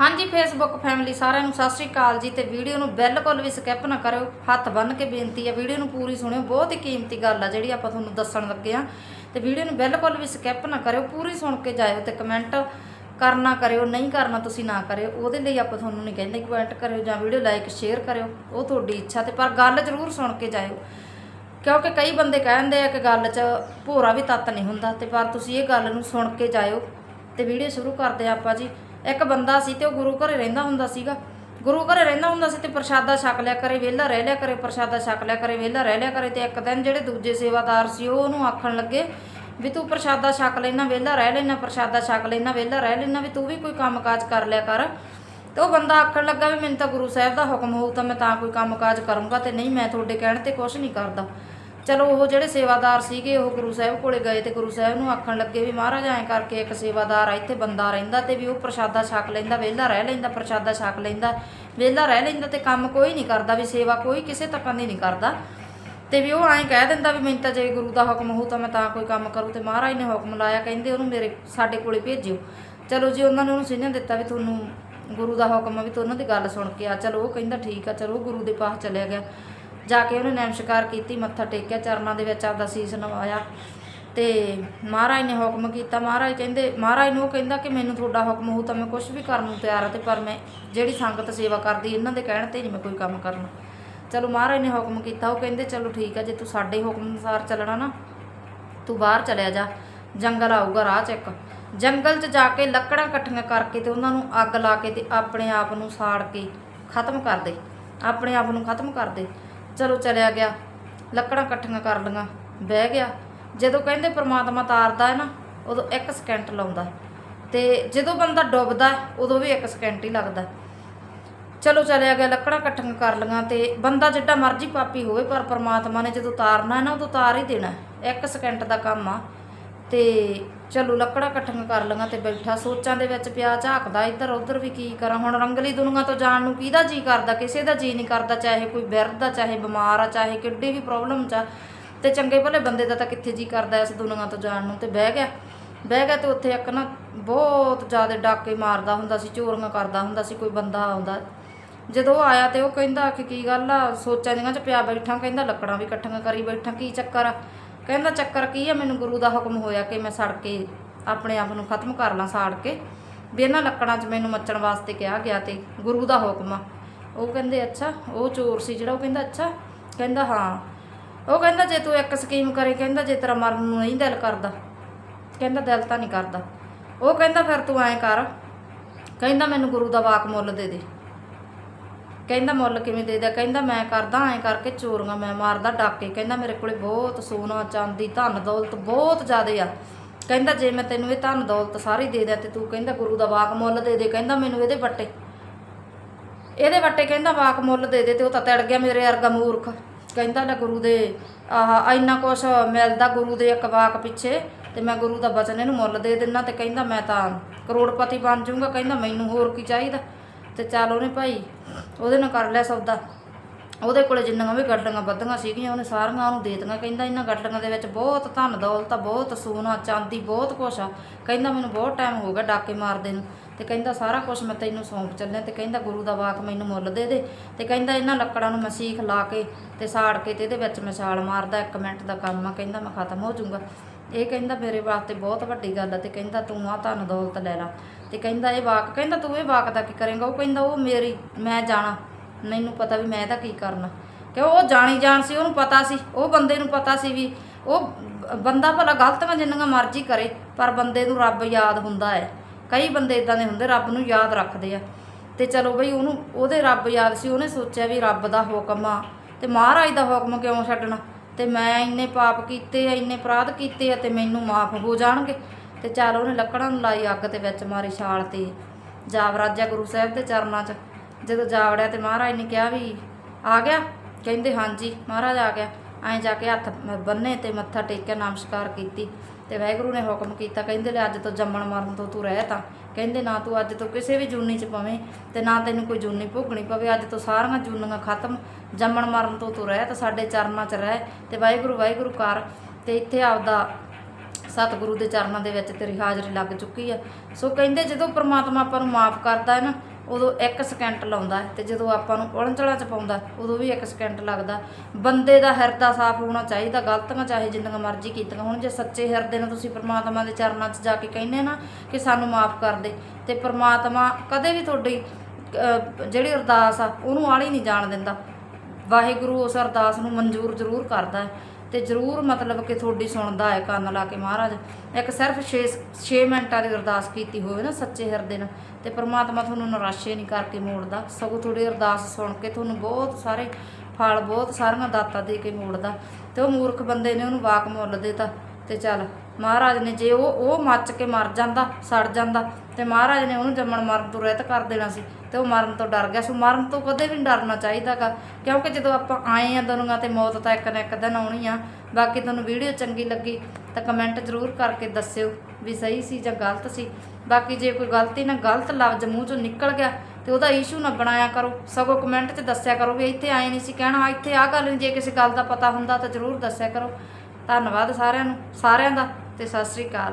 ਹਾਂਜੀ Facebook family ਸਾਰਿਆਂ ਨੂੰ ਸਤਿ ਸ਼੍ਰੀ ਅਕਾਲ ਜੀ ਤੇ ਵੀਡੀਓ ਨੂੰ ਬਿਲਕੁਲ ਵੀ ਸਕਿਪ ਨਾ ਕਰਿਓ। ਹੱਥ ਬੰਨ ਕੇ ਬੇਨਤੀ ਹੈ ਵੀਡੀਓ ਨੂੰ ਪੂਰੀ ਸੁਣਿਓ। ਬਹੁਤ ਹੀ ਕੀਮਤੀ ਗੱਲ ਆ ਜਿਹੜੀ ਆਪਾਂ ਤੁਹਾਨੂੰ ਦੱਸਣ ਲੱਗੇ ਆ। ਤੇ ਵੀਡੀਓ ਨੂੰ ਬਿਲਕੁਲ ਵੀ ਸਕਿਪ ਨਾ ਕਰਿਓ, ਪੂਰੀ ਸੁਣ ਕੇ ਜਾਇਓ ਤੇ ਕਮੈਂਟ ਕਰਨਾ ਕਰਿਓ, ਨਹੀਂ ਕਰਨਾ ਤੁਸੀਂ ਨਾ ਕਰਿਓ। ਉਹਦੇ ਲਈ ਆਪਾਂ ਤੁਹਾਨੂੰ ਨਹੀਂ ਕਹਿੰਦੇ ਕਮੈਂਟ ਕਰਿਓ ਜਾਂ ਵੀਡੀਓ ਲਾਈਕ ਸ਼ੇਅਰ ਕਰਿਓ। ਉਹ ਤੁਹਾਡੀ ਇੱਛਾ ਤੇ, ਪਰ ਗੱਲ ਜ਼ਰੂਰ ਸੁਣ ਕੇ ਜਾਇਓ। ਕਿਉਂਕਿ ਕਈ ਬੰਦੇ ਕਹਿੰਦੇ ਆ ਕਿ ਗੱਲ 'ਚ ਭੋਰਾ ਵੀ ਤੱਤ ਨਹੀਂ ਹੁੰਦਾ ਤੇ ਪਰ ਤੁਸੀਂ ਇਹ ਗੱਲ ਨੂੰ ਸੁਣ ਕੇ ਜਾਇਓ। ਤੇ ਵੀਡੀਓ ਸ਼ੁਰੂ ਕਰਦੇ ਹਾਂ ਆਪਾਂ ਜੀ। ਇੱਕ ਬੰਦਾ ਸੀ ਤੇ ਉਹ ਗੁਰੂ ਘਰੇ ਰਹਿੰਦਾ ਹੁੰਦਾ ਸੀਗਾ। ਗੁਰੂ ਘਰੇ ਰਹਿੰਦਾ ਹੁੰਦਾ ਸੀ ਤੇ ਪ੍ਰਸ਼ਾਦਾ ਛਕ ਲਿਆ ਕਰੇ, ਵਿਹਲਾ ਰਹਿ ਲਿਆ ਕਰੇ, ਪ੍ਰਸ਼ਾਦਾ ਛਕ ਲਿਆ ਕਰੇ, ਵਿਹਲਾ ਰਹਿ ਲਿਆ ਕਰੇ ਤੇ ਇੱਕ ਦਿਨ ਜਿਹੜੇ ਦੂਜੇ ਸੇਵਾਦਾਰ ਸੀ ਉਹ ਉਹਨੂੰ ਆਖਣ ਲੱਗੇ ਵੀ ਤੂੰ ਪ੍ਰਸ਼ਾਦਾ ਛਕ ਲੈਣਾ ਵਿਹਲਾ ਰਹਿ ਲੈਣਾ ਪ੍ਰਸ਼ਾਦਾ ਛਕ ਲੈਣਾ ਵਿਹਲਾ ਰਹਿ ਲੈਣਾ ਵੀ ਤੂੰ ਵੀ ਕੋਈ ਕੰਮਕਾਜ ਕਰ ਲਿਆ ਕਰ। ਤੇ ਉਹ ਬੰਦਾ ਆਖਣ ਲੱਗਾ ਵੀ ਮੈਨੂੰ ਤਾਂ ਗੁਰੂ ਸਾਹਿਬ ਦਾ ਹੁਕਮ ਹੋਊ ਤਾਂ ਮੈਂ ਤਾਂ ਕੋਈ ਕੰਮਕਾਜ ਕਰੂੰਗਾ ਤੇ ਨਹੀਂ ਮੈਂ ਤੁਹਾਡੇ ਕਹਿਣ ਤੇ ਕੁਝ ਨਹੀਂ ਕਰਦਾ। ਚਲੋ ਉਹ ਜਿਹੜੇ ਸੇਵਾਦਾਰ ਸੀਗੇ, ਉਹ ਗੁਰੂ ਸਾਹਿਬ ਕੋਲੇ ਗਏ ਤੇ ਗੁਰੂ ਸਾਹਿਬ ਨੂੰ ਆਖਣ ਲੱਗੇ ਵੀ ਮਹਾਰਾਜ, ਐਂ ਕਰਕੇ ਇੱਕ ਸੇਵਾਦਾਰ ਆ, ਇੱਥੇ ਬੰਦਾ ਰਹਿੰਦਾ ਤੇ ਵੀ ਉਹ ਪ੍ਰਸ਼ਾਦਾ ਛਕ ਲੈਂਦਾ, ਵਿਹਲਾ ਰਹਿ ਲੈਂਦਾ, ਪ੍ਰਸ਼ਾਦਾ ਛਕ ਲੈਂਦਾ, ਵਿਹਲਾ ਰਹਿ ਲੈਂਦਾ ਤੇ ਕੰਮ ਕੋਈ ਨਹੀਂ ਕਰਦਾ, ਵੀ ਸੇਵਾ ਕੋਈ ਕਿਸੇ ਤੱਕ ਦੀ ਨਹੀਂ ਕਰਦਾ। ਤੇ ਵੀ ਉਹ ਐਂ ਕਹਿ ਦਿੰਦਾ ਵੀ ਮੈਨੂੰ ਤਾਂ ਜੇ ਗੁਰੂ ਦਾ ਹੁਕਮ ਹੋਊ ਤਾਂ ਮੈਂ ਤਾਂ ਕੋਈ ਕੰਮ ਕਰੂ ਤੇ ਮਹਾਰਾਜ ਨੇ ਹੁਕਮ ਲਾਇਆ, ਕਹਿੰਦੇ ਉਹਨੂੰ ਮੇਰੇ ਸਾਡੇ ਕੋਲੇ ਭੇਜਿਓ। ਚਲੋ ਜੀ ਉਹਨਾਂ ਨੇ ਉਹਨੂੰ ਸਿੱਧਾ ਦਿੱਤਾ ਵੀ ਤੁਹਾਨੂੰ ਗੁਰੂ ਦਾ ਹੁਕਮ ਵੀ ਤੂੰ ਉਹਨਾਂ ਦੀ ਗੱਲ ਸੁਣ ਕੇ ਆ, ਚਲੋ ਉਹ ਕਹਿੰਦਾ ਠੀਕ ਆ, ਚਲੋ ਉਹ ਗੁਰੂ ਦੇ ਪਾਸ ਚਲਿਆ ਗਿਆ। ਜਾ ਕੇ ਉਹਨੇ ਨਮਸਕਾਰ ਕੀਤੀ, ਮੱਥਾ ਟੇਕਿਆ, ਚਰਨਾਂ ਦੇ ਵਿੱਚ ਆਪਦਾ ਸੀਸ ਨਵਾਇਆ ਤੇ ਮਹਾਰਾਜ ਨੇ ਹੁਕਮ ਕੀਤਾ। ਮਹਾਰਾਜ ਕਹਿੰਦੇ, ਮਹਾਰਾਜ ਨੂੰ ਉਹ ਕਹਿੰਦਾ ਕਿ ਮੈਨੂੰ ਤੁਹਾਡਾ ਹੁਕਮ ਹੋਊ ਤਾਂ ਮੈਂ ਕੁਝ ਵੀ ਕਰਨ ਨੂੰ ਤਿਆਰ ਆ ਤੇ ਪਰ ਮੈਂ ਜਿਹੜੀ ਸੰਗਤ ਸੇਵਾ ਕਰਦੀ, ਇਹਨਾਂ ਦੇ ਕਹਿਣ ਤੇ ਨਹੀਂ ਮੈਂ ਕੋਈ ਕੰਮ ਕਰਨਾ। ਚਲੋ ਮਹਾਰਾਜ ਨੇ ਹੁਕਮ ਕੀਤਾ, ਉਹ ਕਹਿੰਦੇ, ਚਲੋ ਠੀਕ ਆ, ਜੇ ਤੂੰ ਸਾਡੇ ਹੁਕਮ ਅਨੁਸਾਰ ਚੱਲਣਾ ਨਾ, ਤੂੰ ਬਾਹਰ ਚਲਿਆ ਜਾ, ਜੰਗਲ ਆਊਗਾ ਰਾਹ 'ਚ ਇੱਕ ਜੰਗਲ 'ਚ ਜਾ ਕੇ ਲੱਕੜਾਂ ਇਕੱਠੀਆਂ ਕਰਕੇ ਤੇ ਉਹਨਾਂ ਨੂੰ ਅੱਗ ਲਾ ਕੇ ਤੇ ਆਪਣੇ ਆਪ ਨੂੰ ਸਾੜ ਕੇ ਖਤਮ ਕਰ ਦੇ, ਆਪਣੇ ਆਪ ਨੂੰ ਖਤਮ ਕਰ ਦੇ। ਚਲੋ ਚਲਿਆ ਗਿਆ। ਲੱਕੜਾਂ ਇਕੱਠੀਆਂ ਕਰ ਲਈਆਂ, ਬਹਿ ਗਿਆ। ਜਦੋਂ ਕਹਿੰਦੇ ਪ੍ਰਮਾਤਮਾ ਤਾਰਦਾ ਹੈ ਨਾ, ਉਦੋਂ 1 ਸਕਿੰਟ ਲਾਉਂਦਾ ਤੇ ਜਦੋਂ ਬੰਦਾ ਡੁੱਬਦਾ ਉਦੋਂ ਵੀ 1 ਸਕਿੰਟ ਹੀ ਲੱਗਦਾ ਚਲੋ ਚਲਿਆ ਗਿਆ, ਲੱਕੜਾਂ ਇਕੱਠੀਆਂ ਕਰ ਲਈਆਂ ਤੇ ਬੰਦਾ ਜਿੱਡਾ ਮਰਜ਼ੀ ਪਾਪੀ ਹੋਵੇ, ਪਰ ਪ੍ਰਮਾਤਮਾ ਨੇ ਜਦੋਂ ਤਾਰਨਾ ਹੈ ਨਾ, ਉਦੋਂ ਤਾਰ ਹੀ ਦੇਣਾ ਹੈ। ਇੱਕ ਸਕਿੰਟ ਦਾ ਕੰਮ ਆ। ਤੇ ਚਲੋ ਲੱਕੜਾਂ ਇਕੱਠੀਆਂ ਕਰ ਲਈਆਂ ਤੇ ਬੈਠਾ, ਸੋਚਾਂ ਦੇ ਵਿੱਚ ਪਿਆ, ਝਾਕਦਾ ਇੱਧਰ, ਉੱਧਰ ਵੀ ਕੀ ਕਰਾਂ? ਹੁਣ ਰੰਗਲੀ ਦੁਨੀਆ ਤੋਂ ਜਾਣ ਨੂੰ ਕਿਹਦਾ ਜੀ ਕਰਦਾ? ਕਿਸੇ ਦਾ ਜੀ ਨਹੀਂ ਕਰਦਾ, ਚਾਹੇ ਕੋਈ ਬਿਰਧ ਆ, ਚਾਹੇ ਬਿਮਾਰ ਆ, ਚਾਹੇ ਕਿੱਡੀ ਵੀ ਪ੍ਰੋਬਲਮ ਚ ਆ। ਤੇ ਚੰਗੇ ਭਲੇ ਬੰਦੇ ਦਾ ਤਾਂ ਕਿੱਥੇ ਜੀ ਕਰਦਾ ਇਸ ਦੁਨੀਆ ਤੋਂ ਜਾਣ ਨੂੰ? ਤੇ ਬਹਿ ਗਿਆ। ਬਹਿ ਗਿਆ ਤੇ ਉੱਥੇ ਇੱਕ ਨਾ ਬਹੁਤ ਜ਼ਿਆਦਾ ਡਾਕੇ ਮਾਰਦਾ ਹੁੰਦਾ ਸੀ, ਚੋਰੀਆਂ ਕਰਦਾ ਹੁੰਦਾ ਸੀ, ਕੋਈ ਬੰਦਾ ਆਉਂਦਾ। ਜਦੋਂ ਉਹ ਆਇਆ ਤੇ ਉਹ ਕਹਿੰਦਾ ਕਿ ਕੀ ਗੱਲ ਆ? ਸੋਚਾਂ ਦੀਆਂ ਚ ਪਿਆ ਬੈਠਾ, ਕਹਿੰਦਾ ਲੱਕੜਾਂ ਵੀ ਇਕੱਠੀਆਂ ਕਰੀ ਬੈਠਾ, ਕੀ ਚੱਕਰ ਆ? ਕਹਿੰਦਾ ਚੱਕਰ ਕੀ ਆ, ਮੈਨੂੰ ਗੁਰੂ ਦਾ ਹੁਕਮ ਹੋਇਆ ਕਿ ਮੈਂ ਸੜ ਕੇ ਆਪਣੇ ਆਪ ਨੂੰ ਖਤਮ ਕਰ ਲਾਂ ਸਾੜ ਕੇ। ਵੀ ਇਹਨਾਂ ਲੱਕੜਾਂ 'ਚ ਮੈਨੂੰ ਮੱਚਣ ਵਾਸਤੇ ਕਿਹਾ ਗਿਆ ਤੇ ਗੁਰੂ ਦਾ ਹੁਕਮ ਆ। ਉਹ ਕਹਿੰਦੇ, ਅੱਛਾ, ਉਹ ਚੋਰ ਸੀ ਜਿਹੜਾ, ਉਹ ਕਹਿੰਦਾ, ਅੱਛਾ, ਕਹਿੰਦਾ, ਹਾਂ। ਉਹ ਕਹਿੰਦਾ, ਜੇ ਤੂੰ ਇੱਕ ਸਕੀਮ ਕਰੇ, ਕਹਿੰਦਾ, ਜੇ ਤੇਰਾ ਮਰਨ ਨੂੰ ਨਹੀਂ ਦਿਲ ਕਰਦਾ, ਕਹਿੰਦਾ, ਦਿਲ ਤਾਂ ਨਹੀਂ ਕਰਦਾ। ਉਹ ਕਹਿੰਦਾ, ਫਿਰ ਤੂੰ ਐਂ ਕਰ, ਕਹਿੰਦਾ, ਮੈਨੂੰ ਗੁਰੂ ਦਾ ਵਾਕ ਮੁੱਲ ਦੇ ਦੇ। ਕਹਿੰਦਾ ਮੁੱਲ ਕਿਵੇਂ ਦੇ ਦਿਆ ਕਹਿੰਦਾ ਮੈਂ ਕਰਦਾ, ਐਂ ਕਰਕੇ ਚੋਰੀਆਂ ਮੈਂ ਮਾਰਦਾ, ਡਾਕੇ ਕਹਿੰਦਾ ਮੇਰੇ ਕੋਲੇ ਬਹੁਤ ਸੋਨਾ, ਚਾਂਦੀ, ਧਨ ਦੌਲਤ ਬਹੁਤ ਜ਼ਿਆਦੇ ਆ। ਕਹਿੰਦਾ ਜੇ ਮੈਂ ਤੈਨੂੰ ਇਹ ਧਨ ਦੌਲਤ ਸਾਰੀ ਦੇ ਦਿਆਂ ਤੇ ਤੂੰ ਕਹਿੰਦਾ ਗੁਰੂ ਦਾ ਵਾਕ ਮੁੱਲ ਦੇ ਦੇ। ਕਹਿੰਦਾ ਮੈਨੂੰ ਇਹਦੇ ਵੱਟੇ। ਇਹਦੇ ਵੱਟੇ ਕਹਿੰਦਾ ਵਾਕ ਮੁੱਲ ਦੇ ਦੇ ਤੇ ਉਹ ਤਾਂ ਤੜ ਗਿਆ ਮੇਰੇ ਵਰਗਾ ਮੂਰਖ। ਕਹਿੰਦਾ ਲੈ ਗੁਰੂ ਦੇ, ਆਹ ਇੰਨਾ ਕੁਛ ਮਿਲਦਾ ਗੁਰੂ ਦੇ ਇੱਕ ਵਾਕ ਪਿੱਛੇ ਤੇ ਮੈਂ ਗੁਰੂ ਦਾ ਬਚਨ ਇਹਨੂੰ ਮੁੱਲ ਦੇ ਦਿੰਨਾ ਤੇ ਕਹਿੰਦਾ ਮੈਂ ਤਾਂ ਕਰੋੜਪਤੀ ਬਣ ਜਾਊਂਗਾ। ਕਹਿੰਦਾ ਮੈਨੂੰ ਹੋਰ ਕੀ ਚਾਹੀਦਾ? ਤੇ ਚੱਲ ਉਹਨੇ ਭਾਈ, ਉਹਦੇ ਨਾਲ ਕਰ ਲਿਆ ਸੌਦਾ। ਉਹਦੇ ਕੋਲੇ ਜਿੰਨੀਆਂ ਵੀ ਗੱਡੀਆਂ ਵੱਧੀਆਂ ਸੀਗੀਆਂ, ਉਹਨੇ ਸਾਰੀਆਂ ਉਹਨੂੰ ਦੇ ਦਿੱਤੀਆਂ। ਕਹਿੰਦਾ ਇਹਨਾਂ ਗੱਡੀਆਂ ਦੇ ਵਿੱਚ ਬਹੁਤ ਧਨ ਦੌਲਤ ਆ, ਬਹੁਤ ਸੋਨਾ, ਚਾਂਦੀ, ਬਹੁਤ ਕੁਛ ਆ। ਕਹਿੰਦਾ ਮੈਨੂੰ ਬਹੁਤ ਟਾਈਮ ਹੋ ਗਿਆ ਡਾਕੇ ਮਾਰਦੇ ਨੂੰ। ਤੇ ਕਹਿੰਦਾ ਸਾਰਾ ਕੁਝ ਮੈਂ ਤੈਨੂੰ ਸੌਂਪ ਚੱਲਿਆ ਤੇ ਕਹਿੰਦਾ ਗੁਰੂ ਦਾ ਵਾਕ ਮੈਨੂੰ ਮੁੱਲ ਦੇ ਦੇ ਤੇ ਕਹਿੰਦਾ ਇਹਨਾਂ ਲੱਕੜਾਂ ਨੂੰ ਮੈਂ ਸੀਖ ਲਾ ਕੇ ਤੇ ਸਾੜ ਕੇ ਤੇ ਇਹਦੇ ਵਿੱਚ ਮਸ਼ਾਲ ਮਾਰਦਾ, ਇੱਕ ਮਿੰਟ ਦਾ ਕੰਮ ਆ, ਕਹਿੰਦਾ ਮੈਂ ਖਤਮ ਹੋ ਜਾਊਂਗਾ। ਇਹ ਕਹਿੰਦਾ ਮੇਰੇ ਵਾਸਤੇ ਬਹੁਤ ਵੱਡੀ ਗੱਲ ਆ ਤੇ ਕਹਿੰਦਾ ਤੂੰ ਆ ਧਨ ਦੌਲਤ ਲੈ ਲਾ। ਤੇ ਕਹਿੰਦਾ ਇਹ ਵਾਕ, ਕਹਿੰਦਾ ਤੂੰ ਇਹ ਵਾਕ ਦਾ ਕੀ ਕਰੇਂਗਾ? ਉਹ ਕਹਿੰਦਾ ਉਹ ਮੇਰੀ, ਮੈਂ ਜਾਣਾ। ਮੈਨੂੰ ਪਤਾ ਵੀ ਮੈਂ ਇਹਦਾ ਕੀ ਕਰਨਾ। ਕਿ ਉਹ ਜਾਣੀ ਜਾਣ ਸੀ, ਉਹਨੂੰ ਪਤਾ ਸੀ। ਉਹ ਬੰਦੇ ਨੂੰ ਪਤਾ ਸੀ ਵੀ ਉਹ, ਬੰਦਾ ਭਲਾ ਗਲਤੀਆਂ ਜਿੰਨੀਆਂ ਮਰਜ਼ੀ ਕਰੇ, ਪਰ ਬੰਦੇ ਨੂੰ ਰੱਬ ਯਾਦ ਹੁੰਦਾ ਹੈ। ਕਈ ਬੰਦੇ ਇਦਾਂ ਦੇ ਹੁੰਦੇ, ਰੱਬ ਨੂੰ ਯਾਦ ਰੱਖਦੇ ਆ। ਤੇ ਚਲੋ ਬਈ ਉਹਨੂੰ, ਉਹਦੇ ਰੱਬ ਯਾਦ ਸੀ, ਉਹਨੇ ਸੋਚਿਆ ਵੀ ਰੱਬ ਦਾ ਹੁਕਮ ਆ। ਤੇ ਮਹਾਰਾਜ ਦਾ ਹੁਕਮ ਕਿਉਂ ਛੱਡਣਾ? ਤੇ ਮੈਂ ਇੰਨੇ ਪਾਪ ਕੀਤੇ ਆ, ਇੰਨੇ ਅਪਰਾਧ ਕੀਤੇ ਆ, ਤੇ ਮੈਨੂੰ ਮਾਫ ਹੋ ਜਾਣਗੇ। ਤੇ ਚੱਲ ਉਹਨੇ ਲੱਕੜਾਂ ਨੂੰ ਲਾਈ ਅੱਗ ਤੇ ਵਿੱਚ ਮਾਰੀ ਛਾਲ ਤੇ। ਜਾਵਰਾਜਾ ਗੁਰੂ ਸਾਹਿਬ ਦੇ ਚਰਨਾਂ 'ਚ। ਜਦੋਂ ਜਾਵੜਿਆ ਤੇ ਮਹਾਰਾਜ ਨੇ ਕਿਹਾ ਵੀ, ਆ ਗਿਆ? ਕਹਿੰਦੇ, ਹਾਂਜੀ, ਮਹਾਰਾਜ ਆ ਗਿਆ। ਐਂ ਜਾ ਕੇ ਹੱਥ ਬੰਨੇ ਤੇ ਮੱਥਾ ਟੇਕਿਆ, ਨਮਸਕਾਰ ਕੀਤੀ ਤੇ ਵਾਹਿਗੁਰੂ ਨੇ ਹੁਕਮ ਕੀਤਾ, ਕਹਿੰਦੇ ਲੈ ਅੱਜ ਤੋਂ ਜੰਮਣ ਮਰਨ ਤੋਂ ਤੂੰ ਰਹਿ ਤਾਂ। ਕਹਿੰਦੇ ਨਾ ਤੂੰ ਅੱਜ ਤੋਂ ਕਿਸੇ ਵੀ ਜੂਨੀ 'ਚ ਪਵੇਂ ਤੇ ਨਾ ਤੈਨੂੰ ਕੋਈ ਜੂਨੀ ਭੋਗਣੀ ਪਵੇ, ਅੱਜ ਤੋਂ ਸਾਰੀਆਂ ਜੂਨੀਆਂ ਖਤਮ, ਜੰਮਣ ਮਰਨ ਤੋਂ ਤੂੰ ਰਹਿ ਤਾਂ ਸਾਡੇ ਚਰਨਾਂ 'ਚ ਰਹਿ ਤੇ ਵਾਹਿਗੁਰੂ ਵਾਹਿਗੁਰੂ ਕਰ ਤੇ ਇੱਥੇ ਆਪਦਾ ਸਤਿਗੁਰੂ ਦੇ ਚਰਨਾਂ ਦੇ ਵਿੱਚ ਤੇਰੀ ਹਾਜ਼ਰੀ ਲੱਗ ਚੁੱਕੀ ਆ। ਸੋ ਕਹਿੰਦੇ ਜਦੋਂ ਪ੍ਰਮਾਤਮਾ ਆਪਾਂ ਨੂੰ ਮਾਫ ਕਰਦਾ ਹੈ ਨਾ ਉਦੋਂ 1 ਸਕਿੰਟ ਲਾਉਂਦਾ ਹੈ ਤੇ ਜਦੋਂ ਆਪਾਂ ਨੂੰ ਉਲਝਣਾ ਚ ਪਾਉਂਦਾ, ਉਦੋਂ ਵੀ 1 ਸਕਿੰਟ ਲੱਗਦਾ। ਬੰਦੇ ਦਾ ਹਿਰਦਾ ਸਾਫ਼ ਹੋਣਾ ਚਾਹੀਦਾ, ਗਲਤੀਆਂ ਚਾਹੇ ਜਿੰਨੀਆਂ ਮਰਜ਼ੀ ਕੀਤੀਆਂ ਹੁਣ, ਜੇ ਸੱਚੇ ਹਿਰਦੇ ਨਾਲ ਤੁਸੀਂ ਪ੍ਰਮਾਤਮਾ ਦੇ ਚਰਨਾਂ 'ਚ ਜਾ ਕੇ ਕਹਿੰਦੇ ਨਾ ਕਿ ਸਾਨੂੰ ਮਾਫ ਕਰ ਦੇ, ਤੇ ਪ੍ਰਮਾਤਮਾ ਕਦੇ ਵੀ ਤੁਹਾਡੀ ਜਿਹੜੀ ਅਰਦਾਸ ਆ, ਉਹਨੂੰ ਆਲੀ ਨਹੀਂ ਜਾਣ ਦਿੰਦਾ। ਵਾਹਿਗੁਰੂ ਉਸ ਅਰਦਾਸ ਨੂੰ ਮਨਜ਼ੂਰ ਜ਼ਰੂਰ ਕਰਦਾ ਹੈ। ਤੇ ਜ਼ਰੂਰ ਮਤਲਬ ਕਿ ਤੁਹਾਡੀ ਸੁਣਦਾ ਹੈ ਕੰਨ ਲਾ ਕੇ ਮਹਾਰਾਜ। ਇੱਕ ਸਿਰਫ 6 6 ਮਿੰਟਾਂ ਦੀ ਅਰਦਾਸ ਕੀਤੀ ਹੋਵੇ ਨਾ ਸੱਚੇ ਹਿਰਦੇ ਨਾਲ, ਤੇ ਪ੍ਰਮਾਤਮਾ ਤੁਹਾਨੂੰ ਨਿਰਾਸ਼ੇ ਨਹੀਂ ਕਰਕੇ ਮੋੜਦਾ, ਸਗੋਂ ਤੁਹਾਡੀ ਅਰਦਾਸ ਸੁਣ ਕੇ ਤੁਹਾਨੂੰ ਬਹੁਤ ਸਾਰੇ ਫਲ, ਬਹੁਤ ਸਾਰੀਆਂ ਦਾਤਾਂ ਦੇ ਕੇ ਮੋੜਦਾ। ਤੇ ਉਹ ਮੂਰਖ ਬੰਦੇ ਨੇ ਉਹਨੂੰ ਵਾਕ ਮੁੱਲ ਦੇਤਾ, ਤੇ ਚੱਲ ਮਹਾਰਾਜ ਨੇ ਜੇ ਉਹ ਉਹ ਮੱਚ ਕੇ ਮਰ ਜਾਂਦਾ, ਸੜ ਜਾਂਦਾ ਤੇ ਮਹਾਰਾਜ ਨੇ ਉਹਨੂੰ ਜੰਮਣ ਮਰਨ ਤੋਂ ਰਹਿਤ ਕਰ ਦੇਣਾ ਸੀ ਤੇ ਉਹ ਮਰਨ ਤੋਂ ਡਰ ਗਿਆ ਸੋ। ਮਰਨ ਤੋਂ ਕਦੇ ਵੀ ਨਹੀਂ ਡਰਨਾ ਚਾਹੀਦਾਗਾ, ਕਿਉਂਕਿ ਜਦੋਂ ਆਪਾਂ ਆਏ ਆ ਦੁਨੀਆ ਤੇ ਮੌਤ ਤਾਂ ਇੱਕ ਨਾ ਇੱਕ ਦਿਨ ਆਉਣੀ ਆ। ਬਾਕੀ ਤੁਹਾਨੂੰ ਵੀਡੀਓ ਚੰਗੀ ਲੱਗੀ ਤਾਂ ਕਮੈਂਟ ਜ਼ਰੂਰ ਕਰਕੇ ਦੱਸਿਓ ਵੀ ਸਹੀ ਸੀ ਜਾਂ ਗਲਤ ਸੀ। ਬਾਕੀ ਜੇ ਕੋਈ ਗਲਤੀ ਨਾਲ ਗਲਤ ਲਫ਼ਜ਼ ਮੂੰਹ ਚੋਂ ਨਿਕਲ ਗਿਆ ਤੇ ਉਹਦਾ ਇਸ਼ੂ ਨਾ ਬਣਾਇਆ ਕਰੋ, ਸਗੋਂ ਕਮੈਂਟ 'ਚ ਦੱਸਿਆ ਕਰੋ ਵੀ ਇੱਥੇ ਆਏ ਨਹੀਂ ਸੀ, ਕਹਿਣਾ ਇੱਥੇ ਆਹ ਗੱਲ ਨਹੀਂ ਜੇ ਕਿਸੇ ਗੱਲ ਦਾ ਪਤਾ ਹੁੰਦਾ ਤਾਂ ਜ਼ਰੂਰ ਦੱਸਿਆ ਕਰੋ। ਧੰਨਵਾਦ ਸਾਰਿਆਂ ਨੂੰ, ਸਾਰਿਆਂ ਦਾ ਤੇ ਸਤਿ ਸ੍ਰੀ ਅਕਾਲ।